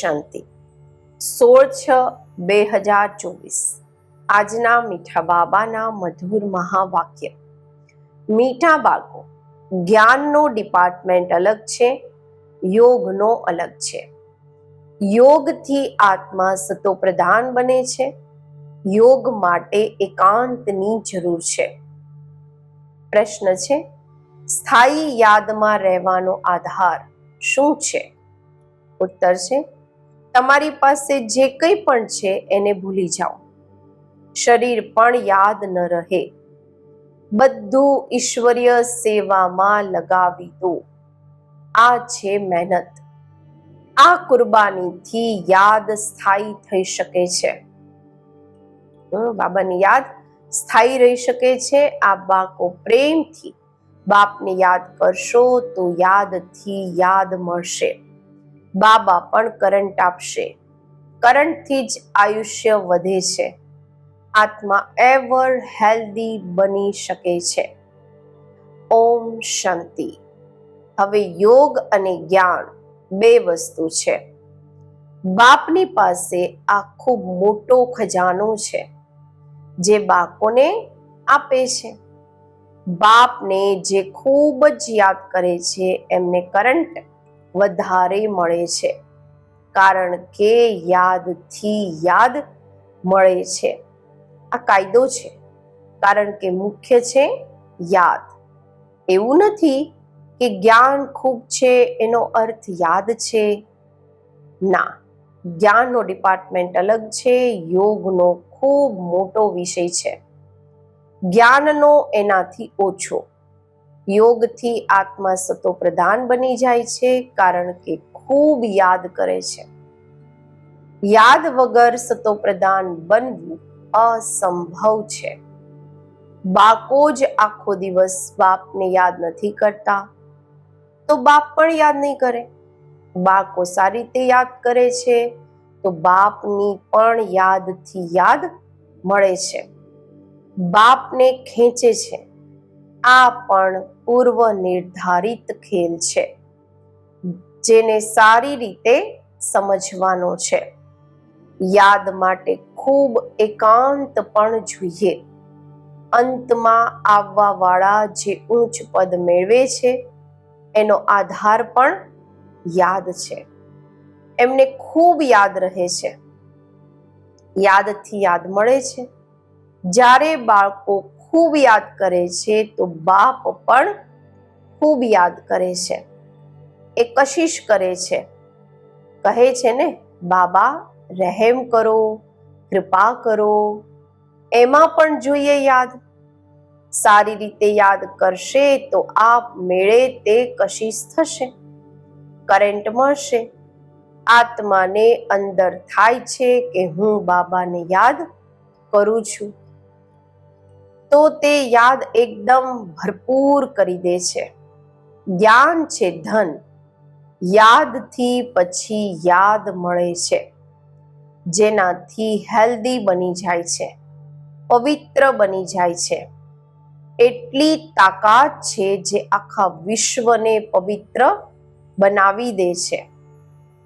શાંતિ. સોળ છ, બે હજાર ચોવીસ. આજના મીઠા બાબાના મધુર મહાવાક્ય. મીઠા બાળકો, જ્ઞાનનો ડિપાર્ટમેન્ટ અલગ છે, યોગનો અલગ છે. યોગથી આત્મા સતો પ્રધાન બને છે, યોગ માટે એકાંતની જરૂર છે. પ્રશ્ન છે, સ્થાયી યાદમાં રહેવાનો આધાર શું છે? ઉત્તર છે તમારી પાસે જે કંઈ પણ છે, એને ભૂલી જાઓ. શરીર પણ યાદ ન રહે. બધું ઈશ્વરીય સેવામાં લગાવી દો. આ છે મહેનત. આ કુરબાનીથી યાદ સ્થાયી થઈ શકે છે. બાબાની યાદ સ્થાયી રહી શકે છે. આ બાળકો પ્રેમથી બાપને યાદ કરશો તો યાદથી યાદ મળશે. બાબા પણ કરંટ આપશે. કરંટથી જ આયુષ્ય વધે છે. આત્મા એવર હેલ્ધી બની શકે છે. ઓમ શાંતિ. હવે યોગ અને જ્ઞાન બે વસ્તુ છે. બાપની પાસે આ ખૂબ મોટો ખજાનો છે, જે બાળકોને આપે છે. બાપને જે ખૂબ જ યાદ કરે છે, એમને કરંટ વધારે મળે છે. કારણ કે યાદથી યાદ મળે છે. આ કાયદો છે. કારણ કે મુખ્ય છે યાદ. એવું નથી કે જ્ઞાન ખૂબ છે, એનો અર્થ યાદ છે. ના, જ્ઞાનનો ડિપાર્ટમેન્ટ અલગ છે, યોગનો ખૂબ મોટો વિષય છે. જ્ઞાનનો એનાથી ઓછો. યોગથી આત્મા સતો પ્રધાન બની જાય છે, કારણ કે ખૂબ યાદ કરે છે. યાદ વગર સતો પ્રધાન બનવું અસંભવ છે. બાકો જ આખો દિવસ બાપને યાદ નથી કરતા. તો બાપ પણ યાદ નહીં કરે. બાળકો સારી રીતે યાદ કરે છે, તો બાપની પણ યાદથી યાદ મળે છે. બાપને ખેંચે છે. આ પણ પૂર્વ નિર્ધારિત ખેલ છે, જેને સારી રીતે સમજવાનો છે. યાદ માટે ખૂબ એકાંત પણ જોઈએ. અંતમાં આવવા વાળા જે ઉચ્ચ પદ મેળવે છે, એનો આધાર પણ યાદ છે. એમને ખૂબ યાદ રહે છે. યાદથી યાદ મળે છે. જ્યારે બાળકો ખૂબ યાદ કરે છે તો બાપ પણ ખૂબ યાદ કરે છે. એ કશિશ કરે છે. કહે છે ને, બાબા, રહેમ કરો, કૃપા કરો. એમાં પણ જોઈએ યાદ. સારી રીતે યાદ કરશે તો આપ મેળે તે કશિશ થશે. કરંટ મળશે. આત્માને અંદર થાય છે કે હું બાબાને યાદ કરું છું. તો તે યાદ એકદમ ભરપૂર કરી દે છે. જ્ઞાન છે ધન. યાદથી પછી યાદ મળે છે. જેનાથી હેલ્ધી બની જાય છે. પવિત્ર બની જાય છે. એટલી તાકાત છે જે આખા વિશ્વને પવિત્ર બનાવી દે છે.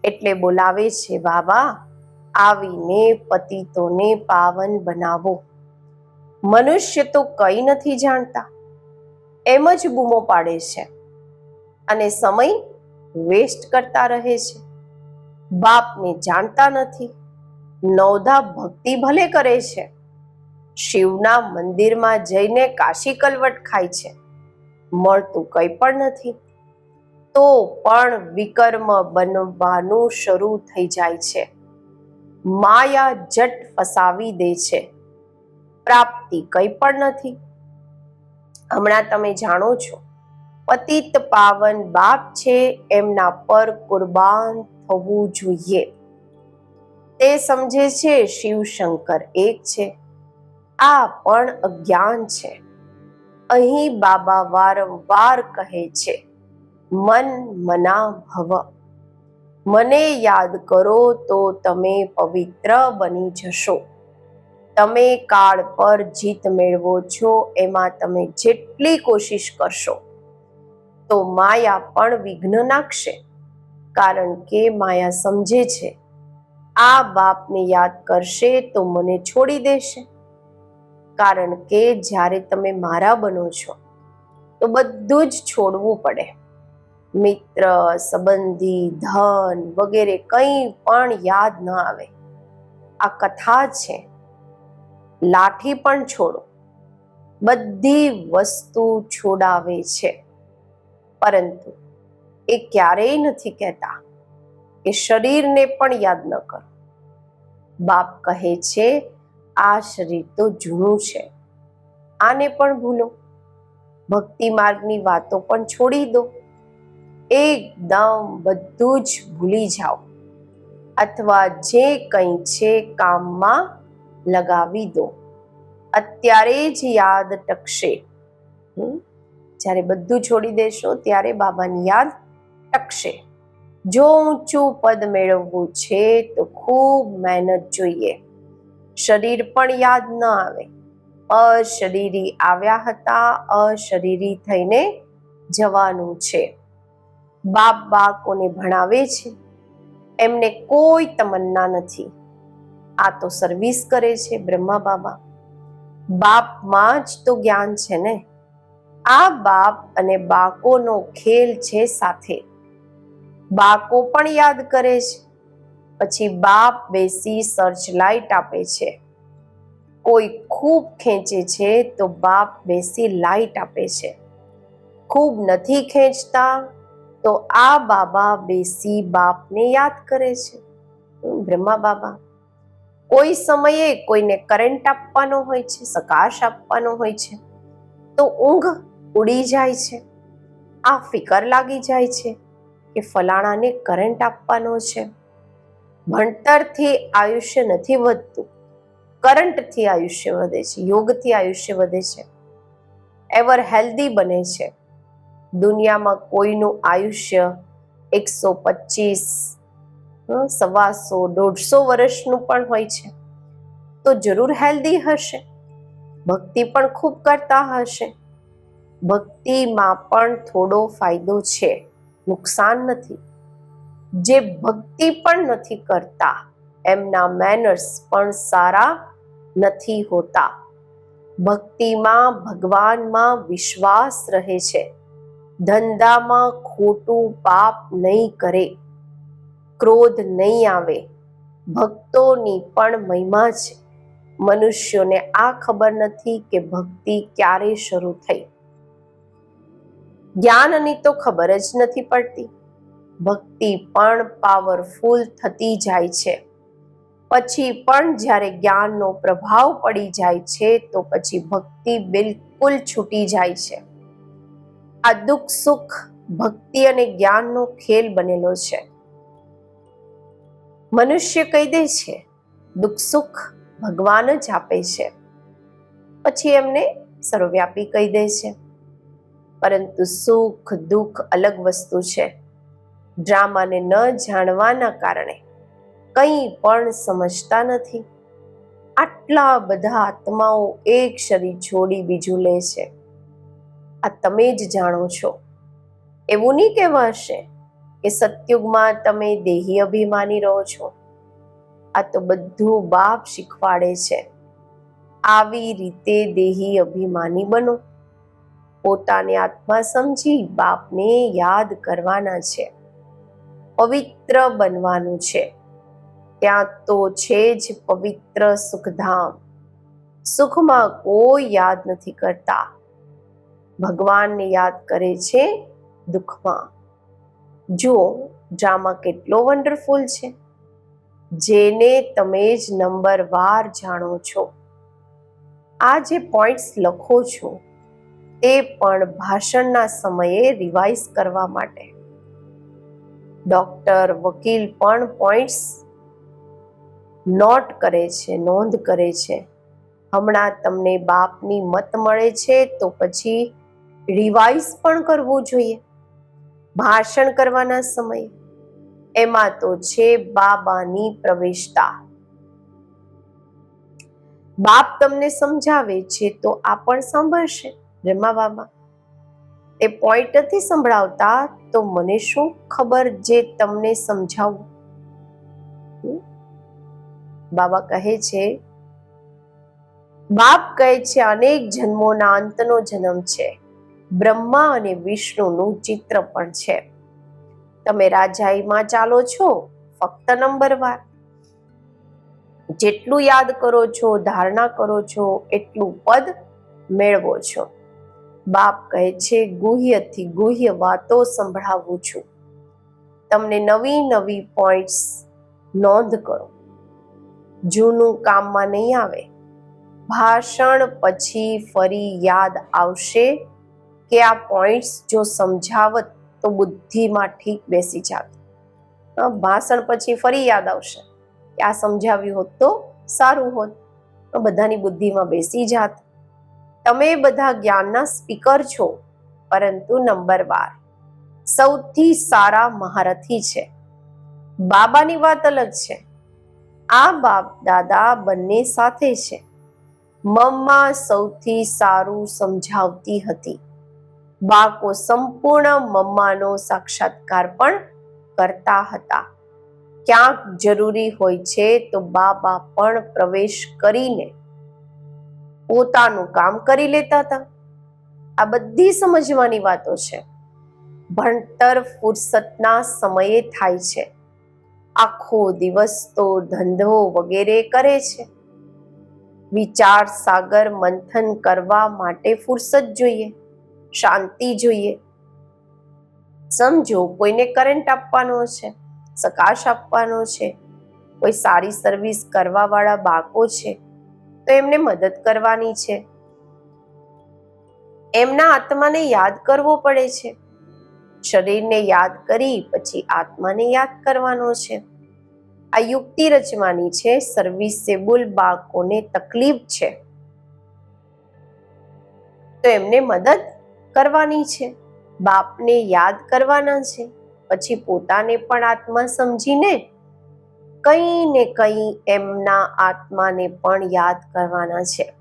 એટલે બોલાવે છે, બાબા, આવીને પતિતોને પાવન બનાવો. મનુષ્ય તો કંઈ નથી જાણતા. એમ જ બૂમો પાડે છે અને સમય વેસ્ટ કરતા રહે છે. બાપને જાણતા નથી. નવધા ભક્તિ ભલે કરે છે. શિવના મંદિરમાં જઈને કાશી કલવટ ખાય છે. મળતું કંઈ પણ નથી. તો પણ વિકર્મ બનવાનું શરૂ થઈ જાય છે. માયા જટ ફસાવી દે છે. પ્રાપ્તિ કંઈ પણ નથી. હમણાં તમે જાણો છો, પતિત પાવન બાપ છે એમના પર કુરબાન થવું જોઈએ. તે સમજે છે શિવ શંકર એક છે, આ પણ અજ્ઞાન છે. અહીં બાબા વારંવાર કહે છે, મન મના ભવ મને યાદ કરો તો તમે પવિત્ર બની જશો. તમે કાળ પર જીત મેળવો છો, એમાં તમે જેટલી કોશિશ કરશો, તો માયા પણ વિઘ્ન નાખશે. કારણ કે માયા સમજે છે, આ બાપને યાદ કરશે તો મને છોડી દેશે. કારણ કે જ્યારે તમે મારા બનો છો, તો બધું જ છોડવું પડે. મિત્ર, સંબંધી, ધન વગેરે કંઈ પણ યાદ ન આવે. આ કથા છે. લાઠી પણ છોડો. બધી વસ્તુ છોડાવે છે. પરંતુ એ ક્યારેય નથી કહેતા કે શરીરને પણ યાદ ન કરો. બાપ કહે છે, આ શરીર તો જૂનું છે. આને પણ ભૂલો. ભક્તિ માર્ગની વાતો પણ છોડી દો. એકદમ બધું જ ભૂલી જાઓ. અથવા જે કંઈ છે કામમાં લગાવી દો. અત્યારે જ યાદ ટકશે? જ્યારે બધું છોડી દેશો, ત્યારે બાબાની યાદ ટકશે. જો ઊંચું પદ મેળવવું છે, તો ખૂબ મહેનત જોઈએ. શરીર પણ યાદ ન આવે. અશરીરી આવ્યા હતા, અશરીરી થઈને જવાનું છે. બાપ બાળકોને ભણાવે છે. એમને કોઈ તમન્ના નથી. આ તો સર્વિસ કરે છે બ્રહ્મા બાબા. બાપમાં જ તો જ્ઞાન છે ને? આ બાપ અને બાકોનો ખેલ છે સાથે. બાકો પણ યાદ કરે છે. પછી બાપ બેસી સર્ચ લાઇટ આપે છે. કોઈ ખૂબ ખેંચે છે તો બાપ બેસી લાઇટ આપે છે. ખૂબ નથી ખેંચતા તો આ બાબા બેસી બાપને યાદ કરે છે. બ્રહ્મા બાબા. કોઈ સમયે કોઈને કરંટ આપવાનો હોય છે, સકાશ આપવાનો હોય છે, તો ઊંઘ ઉડી જાય છે. આ ફિકર લાગી જાય છે કે ફલાણાને કરંટ આપવાનો છે. ભણતરથી આયુષ્ય નથી વધતું. કરંટથી આયુષ્ય વધે છે, યોગથી આયુષ્ય વધે છે. એવર હેલ્ધી બને છે. દુનિયામાં કોઈનું આયુષ્ય એકસો પચીસ સવાસો, દોઢસો વર્ષનું પણ હોય છે. તો જરૂર હેલ્ધી હશે. ભક્તિ પણ ખૂબ કરતા હશે. ભક્તિમાં પણ થોડો ફાયદો છે. નુકસાન નથી. જે ભક્તિ પણ નથી કરતા, એમના મેનર્સ પણ સારા નથી હોતા. ભક્તિમાં ભગવાનમાં વિશ્વાસ રહે છે. ધંધામાં ખોટું પાપ નહીં કરે. ક્રોધ નહીં આવે. ભક્તોની પણ મહિમા છે. મનુષ્યોને આ ખબર નથી કે ભક્તિ ક્યારે શરૂ થઈ. જ્ઞાનની તો ખબર જ નથી પડતી. ભક્તિ પણ પાવરફુલ થતી જાય છે. પછી પણ જ્યારે જ્ઞાનનો પ્રભાવ પડી જાય છે, તો પછી ભક્તિ બિલકુલ છૂટી જાય છે. આ દુઃખ સુખ, ભક્તિ અને જ્ઞાનનો ખેલ બનેલો છે. મનુષ્ય કહી દે છે, દુઃખ સુખ ભગવાન જ આપે છે. પછી એમને સર્વવ્યાપી કહી દે છે. પરંતુ સુખ, દુઃખ અલગ વસ્તુ છે. ડ્રામાને ન જાણવાના કારણે કંઈ પણ સમજતા નથી. આટલા બધા આત્માઓ એક શરીર છોડી બીજું લે છે. આ તમે જ જાણો છો. એવું નહીં કહેવાશે કે સત્યુગમાં તમે દેહી અભિમાની રહો છો. આ તો બધું બાપ શીખવાડે છે. આવી રીતે દેહી અભિમાની બનો. પોતાને આત્મા સમજી બાપને યાદ કરવાના છે. પવિત્ર બનવાનું છે. ત્યાં તો છે જ પવિત્ર સુખધામ. સુખમાં કોઈ યાદ નથી કરતા. ભગવાનને યાદ કરે છે દુઃખમાં. જુઓ ડ્રામા કેટલો વન્ડરફુલ છે? જેને તમે જ નંબર વાર જાણો છો. આ જે પોઈન્ટ્સ લખો છો તે પણ ભાષણના સમયે રિવાઇઝ કરવા માટે. ડોક્ટર વકીલ પણ પોઈન્ટ્સ નોટ કરે છે, નોંધ કરે છે. હમણાં તમને બાપની મત મળે છે, તો પછી રિવાઇઝ પણ કરવું જોઈએ. ભાષણ કરવાના સમયે એમાં તો છે બાબાની પ્રવેશતા. બાપ તમને સમજાવે છે તો આ પણ સાંભળશે બાબા એ પોઈન્ટ નથી સંભળાવતા તો મને શું ખબર જે તમને સમજાવું? બાબા કહે છે, બાપ કહે છે, અનેક જન્મોના અંતનો જન્મ છે. બ્રહ્મા અને વિષ્ણુનું ચિત્ર પણ છે. તમે રાજાઈમાં ચાલો છો ફક્ત નંબર વાર. જેટલું યાદ કરો છો, ધારણા કરો છો, એટલું પદ મેળવો છો. બાપ કહે છે, ગુહ્યથી ગુહ્ય વાતો સંભળાવું છું. તમને નવી નવી પોઈન્ટ્સ નોંધ કરો. જૂનું કામમાં નહીં આવે. ભાષણ પછી ફરી યાદ આવશે કે આ પોઈન્ટ્સ જો સમજાવત તો બુદ્ધિમાં ઠીક બેસી જાત. ભાષણ પછી ફરી યાદ આવશે કે આ સમજાવ્યું હોત તો સારું હોત. બધાની બુદ્ધિમાં બેસી જાત. તમે બધા જ્ઞાનના સ્પીકર છો, પરંતુ નંબર બાર. સૌથી સારા મહારથી છે. બાબાની વાત અલગ છે. આ બાપ, દાદા બંને સાથે છે. મમ્મા સૌથી સારું સમજાવતી હતી. બાળકો સંપૂર્ણ મમ્માનો સાક્ષાત્કાર પણ કરતા હતા. ક્યાંક જરૂરી હોય છે તો બાબા પણ પ્રવેશ કરીને પોતાનું કામ કરી લેતા હતા. આ બધી સમજવાની વાતો છે. ભણતર ફુરસતના સમયે થાય છે. આખો દિવસ તો ધંધો વગેરે કરે છે. વિચાર સાગર મંથન કરવા માટે ફુરસત જોઈએ. શાંતિ જોઈએ. સમજો, કોઈને કરંટ આપવાનો છે, સકાશ આપવાનો છે, કોઈ સારી સર્વિસ કરવા વાળા બાળકો છે, તો એમને મદદ કરવાની છે. એમના આત્માને યાદ કરવો પડે છે. શરીરને યાદ કરી, પછી આત્માને યાદ કરવાનો છે. આ યુક્તિ રચવાની છે સર્વિસેબલ બાળકોને તકલીફ છે. તો એમને મદદ કરવાની છે. બાપને યાદ કરવાના છે. પછી પોતાને પણ આત્મા સમજીને કંઈ ને કંઈ એમના આત્માને પણ યાદ કરવાના છે.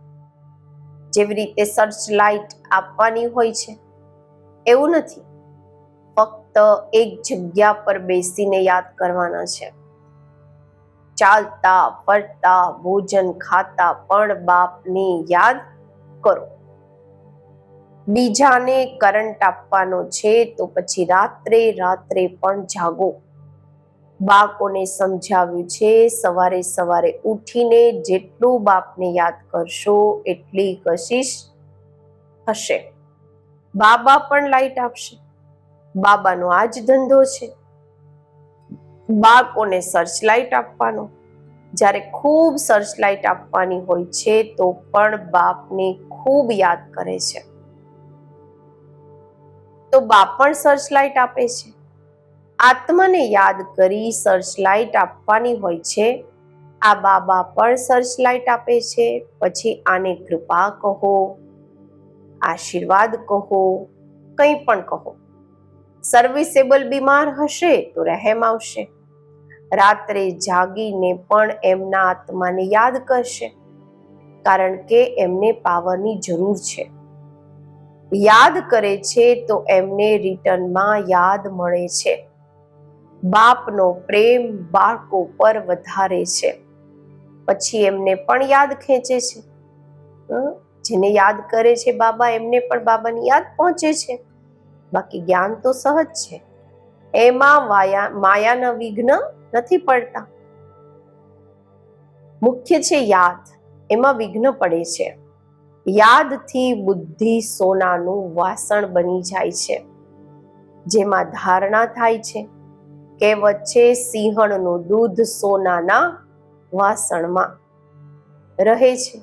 જેવી રીતે સર્ચ લાઇટ આપવાની હોય છે. એવું નથી. ફક્ત એક જગ્યા પર બેસીને યાદ કરવાના છે. ચાલતા, ફરતા, ભોજન ખાતા પણ બાપને યાદ કરો. બીજાને કરંટ આપવાનો છે તો પછી રાત્રે રાત્રે પણ જાગો. બાળકોને સમજાવ્યું છે, સવારે સવારે ઉઠીને જેટલું બાપને યાદ કરશો એટલી કશિશ હશે. બાબા પણ લાઈટ આપશે. બાબાનો આ જ ધંધો છે. બાળકોને સર્ચ લાઈટ આપવાનો. જ્યારે ખૂબ સર્ચ લાઇટ આપવાની હોય છે તો પણ બાપને ખૂબ યાદ કરે છે. તો બાપ પણ સર્ચ લાઈટ આપે છે. આત્માને યાદ કરી સર્ચ લાઈટ આપવાની હોય છે. આ બાબા પણ સર્ચ લાઈટ આપે છે. પછી આને કૃપા કહો, આશીર્વાદ કહો, કંઈ પણ કહો. સર્વિસેબલ બીમાર હશે તો રહેમ આવશે. રાત્રે જાગીને પણ એમના આત્માને યાદ કરશે. કારણ કે એમને પાવરની જરૂર છે. યાદ કરે છે તો એમને રિટર્નમાં યાદ મળે છે. બાપનો પ્રેમ બાળકો પર વધારે છે. પછી એમને પણ યાદ ખેંચે છે? જેને યાદ કરે છે બાબા, એમને પણ બાબાની યાદ પહોંચે છે. બાકી જ્ઞાન તો સહજ છે. એમાં વાયા, માયાના વિઘ્ન નથી પડતા. મુખ્ય છે યાદ. એમાં વિઘ્ન પડે છે. યાદથી બુદ્ધિ સોનાનું વાસણ બની જાય છે. જેમાં ધારણા થાય છે કે વચ્ચે સિંહણનું દૂધ સોનાના વાસણમાં રહે છે.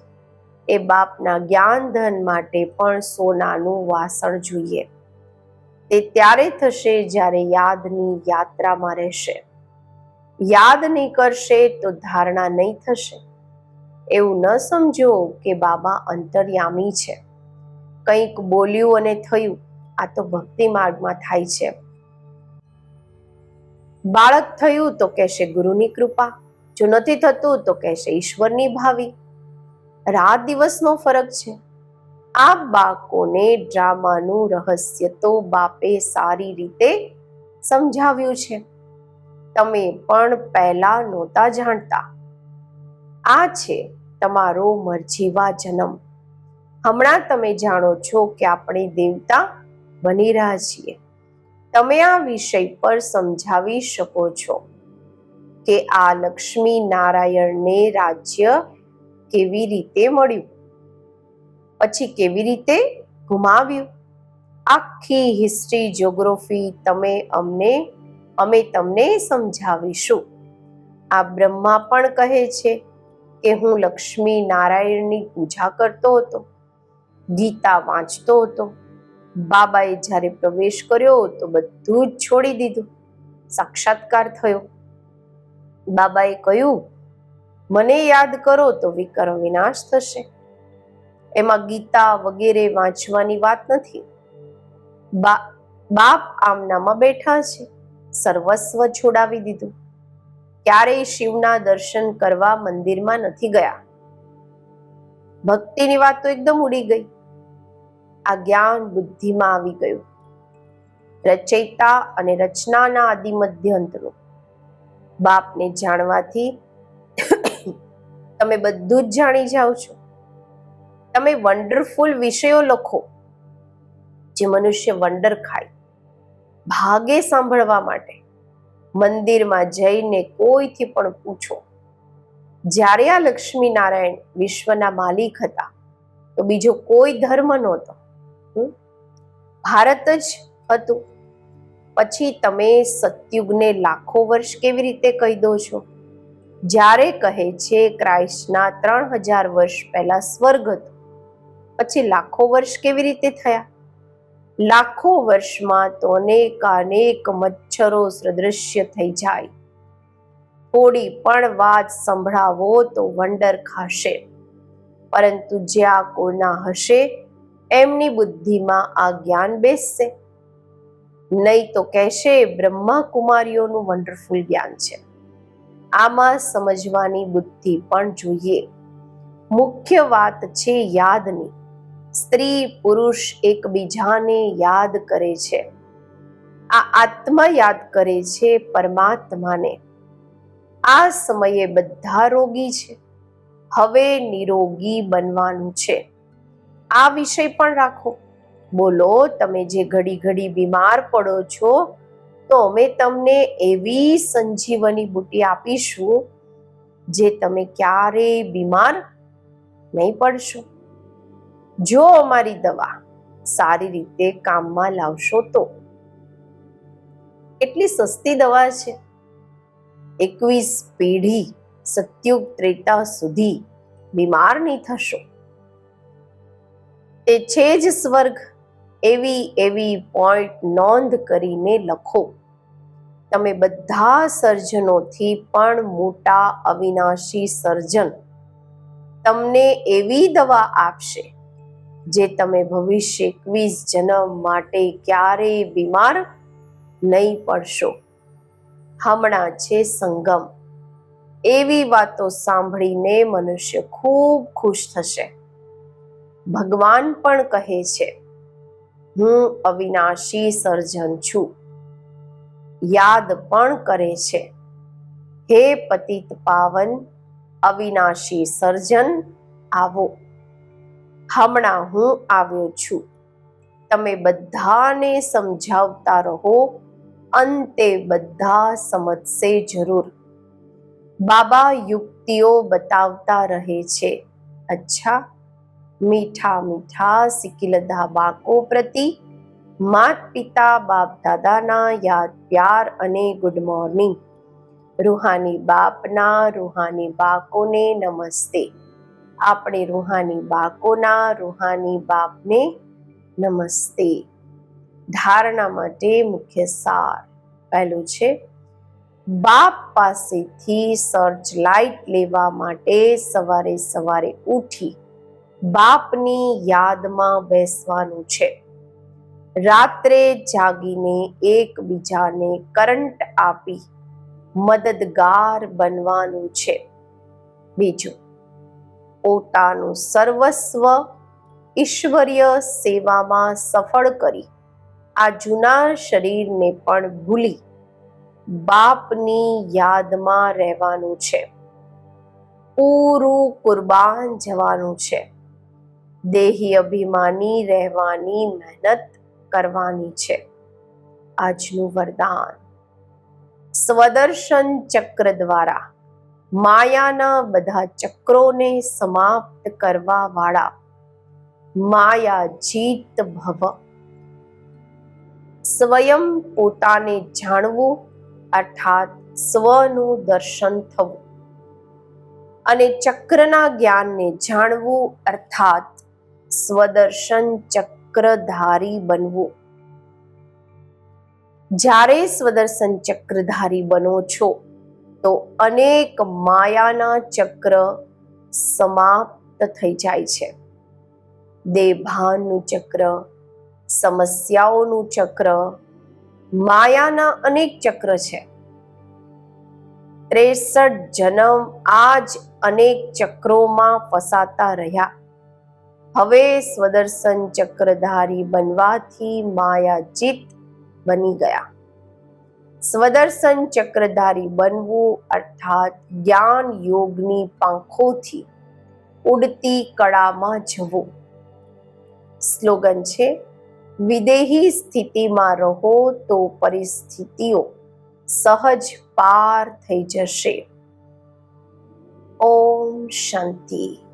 એ બાપના જ્ઞાન ધન માટે પણ સોનાનું વાસણ જોઈએ. તે ત્યારે થશે જ્યારે યાદની યાત્રામાં રહેશે. યાદ નહીં કરશે તો ધારણા નહીં થશે. એવું ન સમજો કે બાબા અંતર્યામી છે. કંઈક બોલ્યું અને થયું, આ તો ભક્તિ માર્ગમાં થાય છે. બાળક થયું તો કહેશે ગુરુની કૃપા, જો નથી થતું તો કહેશે ઈશ્વરની ભાવી. રાત દિવસનો ફરક છે. આ બાળકોને ડ્રામાનું રહસ્ય તો બાપે સારી રીતે સમજાવ્યું છે. તમે પણ પહેલા નહોતા જાણતા. આ છે તમારો મરજીવા જન્મ હમણાં તમે જાણો છો કે આપણે દેવતા બની રહ્યા છીએ. તમે આ વિષય પર સમજાવી શકો છો કે આ લક્ષ્મી નારાયણને રાજ્ય કેવી રીતે મળ્યું? પછી કેવી રીતે ગુમાવ્યું? આખી હિસ્ટ્રી જ્યોગ્રાફી તમે અમને, અમે તમને સમજાવીશું. આ બ્રહ્મા પણ કહે છે કે હું લક્ષ્મી નારાયણની પૂજા કરતો હતો, ગીતા વાંચતો હતો, બાબાએ જ્યારે પ્રવેશ કર્યો તો બધું જ છોડી દીધું, સાક્ષાત્કાર થયો. બાબાએ કહ્યું, મને યાદ કરો તો વિક્રમ વિનાશ થશે. એમાં ગીતા વગેરે વાંચવાની વાત નથી. બાપ આમનામાં બેઠા છે, સર્વસ્વ છોડાવી દીધું. ક્યારેય શિવના દર્શન કરવા મંદિરમાં નથી ગયા. ભક્તિની વાત તો એકદમ ઉડી ગઈ. આ જ્ઞાન બુદ્ધિમાં આવી ગયું. રચયિતા અને રચનાના આદિ મધ્યંતરો. બાપને જાણવાથી તમે બધું જ જાણી જાઓ છો. તમે વન્ડરફુલ વિષયો લખો. જે મનુષ્ય વંડર ખાય. ભાગે સાંભળવા માટે. મંદિરમાં જઈને કોઈથી પણ પૂછો. જ્યારે આ લક્ષ્મીનારાયણ વિશ્વના માલિક હતા, તો બીજો કોઈ ધર્મ નહોતો? ભારત જ હતું. પછી તમે સતયુગને લાખો વર્ષ કેવી રીતે કહી દો છો? જ્યારે કહે છે, ક્રાઇસ્ટના ત્રણ હજાર વર્ષ પહેલા સ્વર્ગ હતું. પછી લાખો વર્ષ કેવી રીતે થયા? લાખો વર્ષમાં તો અનેક મચ્છરો સદૃશ્ય થઈ જાય. થોડી પણ વાત સંભળાવો તો વંડર ખાશે. પરંતુ જે આ કોના હશે, એમની બુદ્ધિમાં આ જ્ઞાન બેસશે. નહીં તો કહેશે બ્રહ્મા કુમારીઓનું વન્ડરફુલ જ્ઞાન છે. આમાં સમજવાની બુદ્ધિ પણ જોઈએ. મુખ્ય વાત છે યાદની. સ્ત્રી, પુરુષ એકબીજાને યાદ કરે છે. આ આત્મા યાદ કરે છે પરમાત્માને. આ સમયે બધા રોગી છે. હવે નિરોગી બનવાનું છે. આ વિષય પણ રાખો. બોલો, તમે જે ઘડી ઘડી બીમાર પડો છો, તો અમે તમને એવી સંજીવની બુટી આપીશું, જે તમે ક્યારેય બીમાર નહીં પડશો. જો અમારી દવા સારી રીતે કામમાં લાવશો તો. એટલી સસ્તી દવા છે? એકવીસ પેઢી સત્યુગ ત્રેતા સુધી બીમાર નહીં થશો. તે છે જ સ્વર્ગ. એવી એવી પોઈન્ટ નોંધ કરીને લખો. તમે બધા સર્જનોથી પણ મોટા અવિનાશી સર્જન. તમને એવી દવા આપશે જે તમે ભવિષ્ય એકવીસ જન્મ માટે ક્યારેય બીમાર નહીં પડશો. હમણાં છે સંગમ. એવી વાતો સાંભળીને મનુષ્ય ખૂબ ખુશ થશે. ભગવાન પણ કહે છે, હું અવિનાશી સર્જન છું. યાદ પણ કરે છે, હે પતિત પાવન, અવિનાશી સર્જન, આવો. હમણાં હું આવ્યો છું. તમે બધાને સમજાવતા રહો, અંતે બધા સમજશે જરૂર. બાબા યુક્તિઓ બતાવતા રહે છે. અચ્છા, મીઠા મીઠા સિકિલધા બાકો પ્રતિ, માત પિતા બાપ દાદાના યાદ પ્યાર અને ગુડ મોર્નિંગ રૂહાની બાપના, રૂહાની બાકોને નમસ્તે. આપણે રૂહાની બાકોના, રૂહાની બાપને નમસ્તે. ધારણા માટે મુખ્ય સાર પહેલું છે, બાપ પાસેથી સર્ચ લાઇટ લેવા માટે સવારે સવારે ઉઠી બાપની યાદમાં બેસવાનું છે. રાત્રે જાગીને એકબીજાને કરંટ આપી મદદગાર બનવાનું છે. બીજું પોતાનું સર્વસ્વ ઈશ્વરીય સેવામાં સફળ કરી, આ જૂના શરીરને પણ ભૂલી બાપની યાદમાં રહેવાનું છે. પૂરું કુરબાન જવાનું છે. દેહી અભિમાની રહેવાની મહેનત કરવાની છે. આજનું વરદાન. સ્વદર્શન ચક્ર દ્વારા માયાના બધા ચક્રોને સમાપ્ત કરવા વાળા માયા જીત ભવ. સ્વયં પોતાને જાણવું અર્થાત સ્વનું દર્શન થવું. અને ચક્રના જ્ઞાનને જાણવું અર્થાત સ્વદર્શન ચક્રધારી બનવું. જ્યારે સ્વદર્શન ચક્રધારી બનો છો તો અનેક માયાના ચક્ર સમાપ્ત થઈ જાય છે. દેભાનનું ચક્ર, સમસ્યાઓનું ચક્ર, માયાના અનેક ચક્ર છે. ત્રેસઠ જન્મ આ જ અનેક ચક્રોમાં ફસાતા રહ્યા. હવે સ્વદર્શન ચક્રધારી બનવાથી માયાજીત બની ગયા. સ્વદર્શન ચક્રધારી બનવું અર્થાત જ્ઞાન યોગની પાંખોથી ઉડતી કળામાં જવું. સ્લોગન છે, વિદેહી સ્થિતિમાં રહો તો પરિસ્થિતિઓ સહજ પાર થઈ જશે. ઓમ શાંતિ.